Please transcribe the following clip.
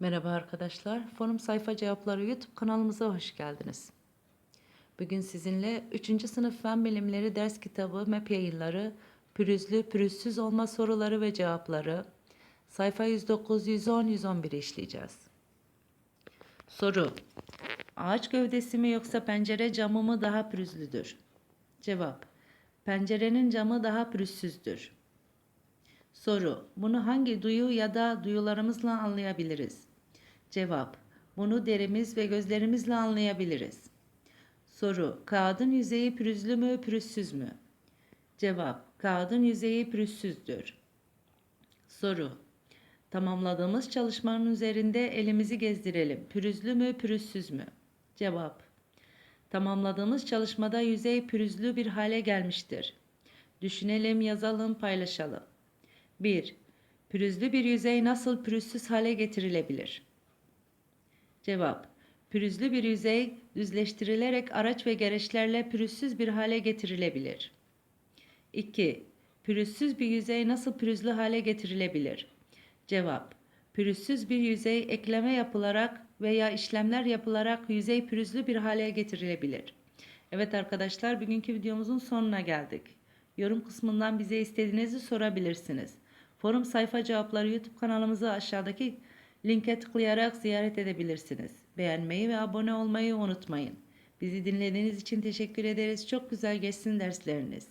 Merhaba arkadaşlar. Forum Sayfa Cevapları YouTube kanalımıza hoş geldiniz. Bugün sizinle 3. sınıf fen bilimleri ders kitabı MEP yayınları, pürüzlü, pürüzsüz olma soruları ve cevapları, sayfa 109, 110, 111 işleyeceğiz. Soru. Ağaç gövdesi mi yoksa pencere camı mı daha pürüzlüdür? Cevap. Pencerenin camı daha pürüzsüzdür. Soru. Bunu hangi duyu ya da duyularımızla anlayabiliriz? Cevap. Bunu derimiz ve gözlerimizle anlayabiliriz. Soru. Kağıdın yüzeyi pürüzlü mü, pürüzsüz mü? Cevap. Kağıdın yüzeyi pürüzsüzdür. Soru. Tamamladığımız çalışmanın üzerinde elimizi gezdirelim. Pürüzlü mü, pürüzsüz mü? Cevap. Tamamladığımız çalışmada yüzey pürüzlü bir hale gelmiştir. Düşünelim, yazalım, paylaşalım. 1. Pürüzlü bir yüzey nasıl pürüzsüz hale getirilebilir? Cevap. Pürüzlü bir yüzey düzleştirilerek araç ve gereçlerle pürüzsüz bir hale getirilebilir. 2. Pürüzsüz bir yüzey nasıl pürüzlü hale getirilebilir? Cevap. Pürüzsüz bir yüzey ekleme yapılarak veya işlemler yapılarak yüzey pürüzlü bir hale getirilebilir. Evet arkadaşlar bugünkü videomuzun sonuna geldik. Yorum kısmından bize istediğinizi sorabilirsiniz. Forum sayfa cevapları YouTube kanalımızı aşağıdaki linke tıklayarak ziyaret edebilirsiniz. Beğenmeyi ve abone olmayı unutmayın. Bizi dinlediğiniz için teşekkür ederiz. Çok güzel geçsin dersleriniz.